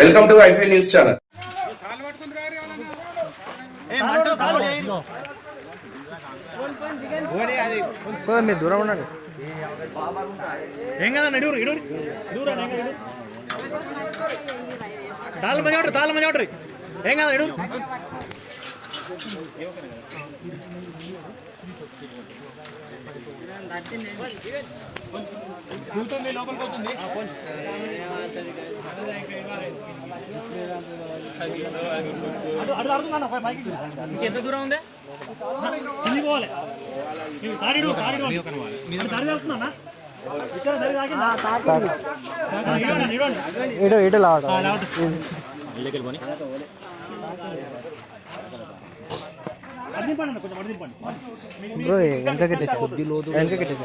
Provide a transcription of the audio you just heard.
Welcome to ఐఫై news channel. మీరు దూరం ఉండండి ఏం కదా ఇడూరు ఇడూరు ఇడూరు తాళ్ళ మంది ఉంటారు తాళ్ళ మంది ఉంటారు ఏం కదా ఇడూరు లోపలికి ఎంత దూరం ఉంది కిందికి పోవాలి దారి తెలుస్తున్నా ఇటు ఇటు వెనక కట్టేసి వెనక కట్టేసి